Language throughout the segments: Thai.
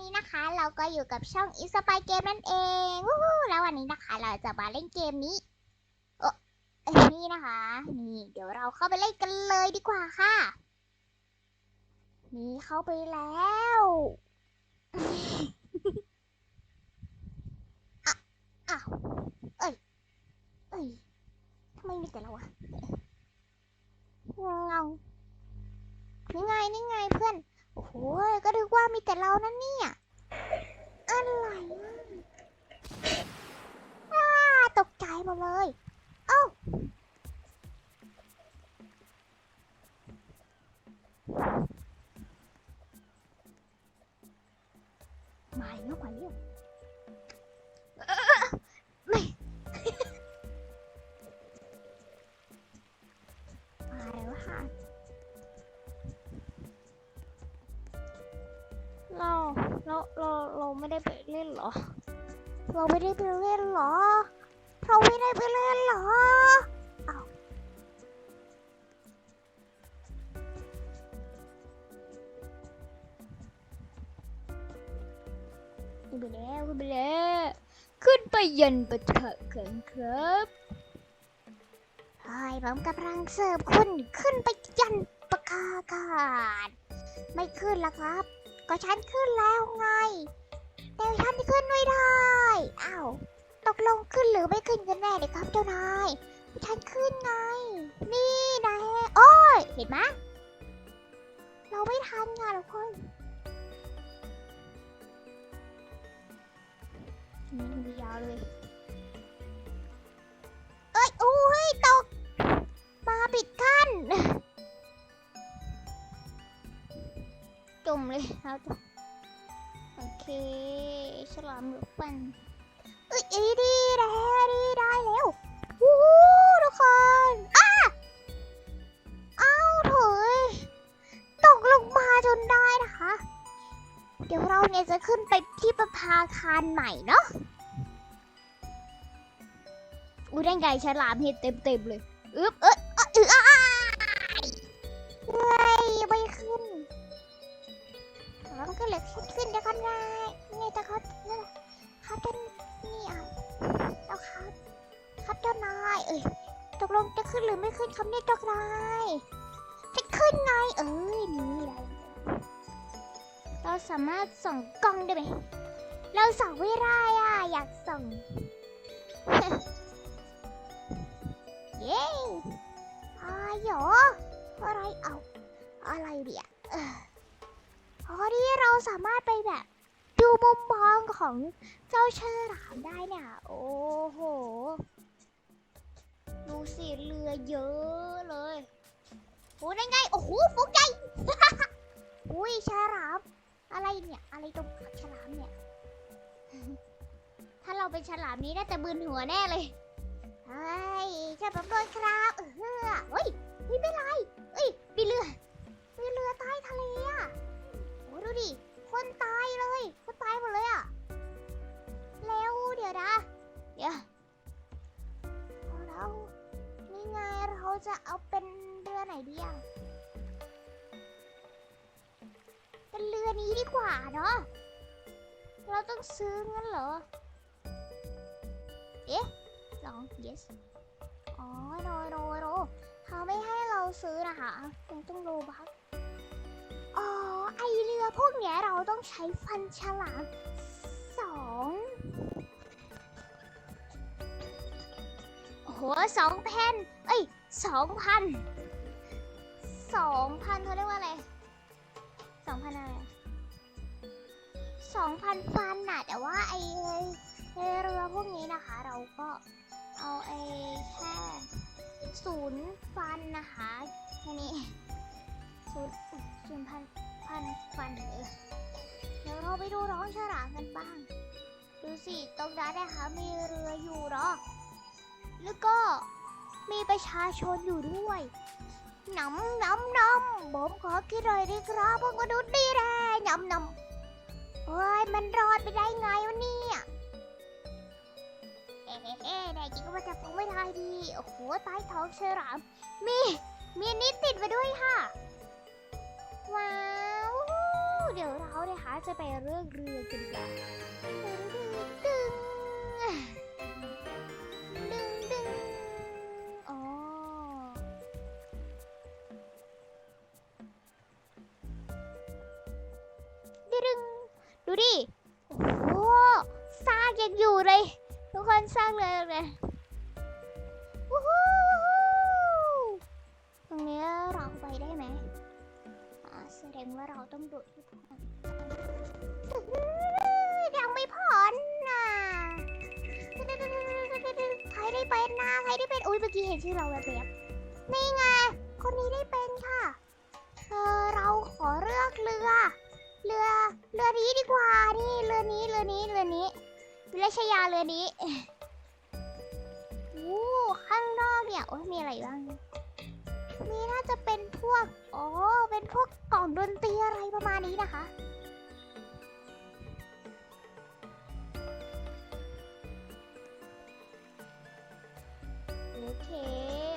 นี้นะคะ เราก็อยู่กับช่อง i n s p i r e Game นั่นเองวู้แล้ววันนี้นะคะ เราจะมาเล่นเกมนี้เออเอ้ยนี่นะคะ นี่ เดี๋ยวเราเข้าไปเล่นกันเลยดีกว่าค่ะ นี่เข้าไปแล้วอะอ้าวเอ้ยเอ้ยทำไมมีแต่เราอะเงานี่ไงนี่ไงเพื่อน โอ้โหก็นึกว่ามีแต่เรานั่นเนี่ยอะไรอะอ้าตกใจหมดเลยเอ้ามาอีกแล้วมาเร็ว เราเราเราเราไม่ได้ไปเล่นหรอ เราไม่ได้ไปเล่นหรอ เราไม่ได้ไปเล่นหรอเอาวขึ้นไปแล้วขึ้นไปแล้วขึ้นไปยันประเถอะเขินครับเฮ้ยผมกำลังเสิร์ฟคุณขึ้นไปยันประกาศไม่ขึ้นละครับ ก็ฉันขึ้นแล้วไง แต่ฉันขึ้นไม่ได้อ้าวตกลงขึ้นหรือไม่ขึ้นกันแน่เลยครับเจ้านายฉันขึ้นไง นี่นายโอ้ย เห็นไหมเราไม่ทันไงทุกคนนี่มันยาวเลย จมเลยครับโอเคฉลามหรือปันเอ้ยอีดีแล้วดีได้แล้ววู้ทุกคนอ้าเอ้าโถยตกลงมาจนได้นะคะ เดี๋ยวเราเนี่ยจะขึ้นไปที่ประภาคารใหม่เนาะอู้ได้ไงฉลามเห็นเต็มๆเลยอึ๊บเอ้ยเอ้ยอ้ายเฮ้ยไม่ขึ้น มันก็เลยขึ้นขึ้นได้กันได้นี่แต่เขาเนั่นแหละเขาเป็นนี่อะแล้วครับครับเจ้านายเอ้ยตกลงจะขึ้นหรือไม่ขึ้นคำนี้เจ้านายจะขึ้นไงเอ้ยนี่แหละเราสามารถส่องกล้องได้ไหมเราส่องไม่ได้อะอยากส่องเย้อายเหรออะไรเอาอะไรเดี๋ยเอออ๋อที่เราสามารถไปแบบดูมุมมองของเจ้าเชอรามได้เนี่ย โอ้โห ดูสิเรือเยอะเลยโอ้ได้ไง โอ้โหฟุกใหญ่อุ้ยฉลาม อะไรเนี่ย อะไรตรงกับฉลามเนี่ย ถ้าเราเป็นฉลามนี้น่าจะบึนหัวแน่เลยเฮ้ยช่วยผมด้วยครับเออเฮ้ยไม่เป็นไรเอ้ยมีเรือมีเรือใต้ทะเลอะ ดิ คนตายเลย คนตายหมดเลยอะแล้วเดี๋ยวนะ เดี๋ยวเรานี่ไงเราจะเอาเป็นเรือไหนดีอะเป็นเรือนี้ดีกว่าเนาะ เราต้องซื้องั้นเหรอ เอ๊ะสอง yes อ๋อโนโนโนเขาไม่ให้เราซื้อนะคะยังต้องโลบัก ไอเรือพวกเนี้ยเราต้องใช้ฟันฉลามสองโอ้โหสองแผ่นเอ้ยสองพันสองพันเขาเรียกว่าอะไรสองพันอะไรสองพันฟันน่ะ แต่ว่าไอเรือพวกนี้นะคะ เราก็เอาไอแค่ศูนย์ฟันนะคะแค่นี้ศูนย์ ศูนพันพันฟันเลยเดี๋ยวเราไปดูน้องฉลามกันบ้าง ดูสิตรงนั้นนะคะมีเรืออยู่เนาะแล้วก็มีประชาชนอยู่ด้วยน้ำน้ำน้ำผมขอกินหน่อยดิครับพวกมนุษย์นี่แหละน้ำน้ำเฮ้ยมันรอดไปได้ไงวะเนี่ยเอ๊ะเอ๊ะเอ๊ะแน่จริงก็ว่าจะคงไม่ได้ดี โอ้โหใต้ท้องฉลาม มี มีนนี้ติดมาด้วยค่ะ ว้าว เดี๋ยวเรานะคะจะไปเรื่องเรือกันดีกว่าดึงดึงดึงดึงอ๋อดึงดูดิ โอ้ซากยังอยู่เลย ทุกคนซากเลยเลยวู้ฮู้ตรงนี้เราไปได้ไหม แสดงว่าเราต้องโดดที่พอนยังไม่พอนนะใครได้เป็นนะใครได้เป็นอุ้ยเมื่อกี้เห็นชื่อเราแบบแบบนี่ไง คนนี้ได้เป็นค่ะ เออเราขอเลือกเรือ เรือ เรือนี้ดีกว่า นี่เรือนี้ เรือนี้ เรือนี้วิรชยาเรือนี้โอ้ข้างนอกเนี่ย โอ้ยมีอะไรบ้าง มีน่าจะเป็นพวกอ๋อเป็นพวกกล่องดนตรีอะไรประมาณนี้นะคะ โอเค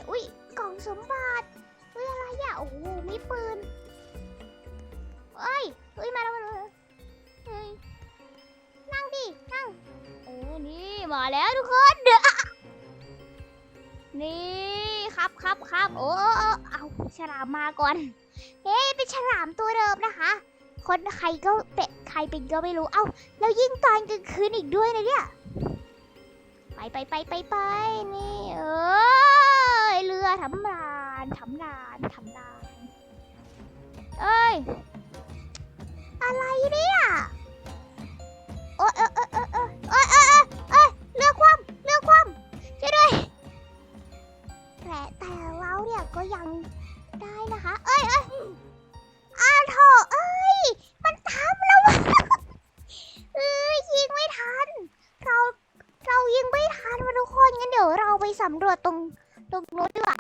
อุ้ยกล่องสมบัติอุ้ยอะไรอะโอ้โหมีปืนเอ้ยเอ้ยมาแล้วมาแล้วเฮ้ยนั่งดินั่งเออนี่มาแล้วทุกคนเด้อนี่ ครับครับครับโอ้โอ้เอาฉลามมาก่อน เฮ้เป็นฉลามตัวเดิมนะคะ คนใครก็เป็ดใครเป็นก็ไม่รู้ เอ้าแล้วยิ่งตอนกลางคืนอีกด้วยนะเนี่ยไปไปไปไปไปนี่เออเรือทำรานทำรานทำรานเอ้ยอะไรเนี่ยโอ้ย ยิงไม่ทันมาทุกคนงั้นเดี๋ยวเราไปสำรวจตรงตรงนู้นดีกว่า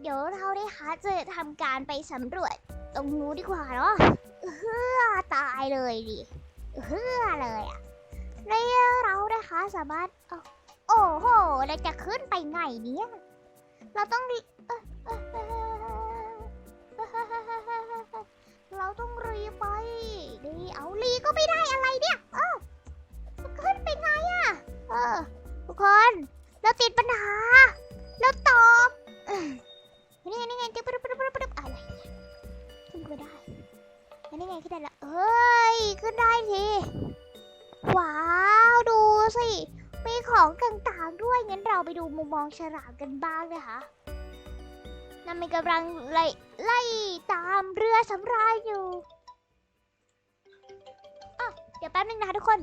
เดี๋ยวเราได้คะจะทำการไปสำรวจตรงนู้นดีกว่าเนาะเฮือตายเลยดิเฮือเลยอะแล้วเรานะคะสามารถโอ้โหเราจะขึ้นไปไงเนี่ยเราต้องเราต้องรีไปดีเอารีก็ไม่ได้อะไรเนี่ยเออ คน เราติดปัญหา เราตอบนี่ไงนี่ไงจะปึ๊บปึ๊บปึ๊บปึ๊บอะไรขึ้นก็ได้นี่ไงขึ้นได้ละเอ้ยขึ้นได้ทีว้าวดูสิมีของต่างๆด้วยงั้นเราไปดูมุมมองฉลามกันบ้างนะคะนั่นมันกำลังไล่ไล่ตามเรือสำราญอยู่อะเดี๋ยวแป๊บนึงนะทุกคน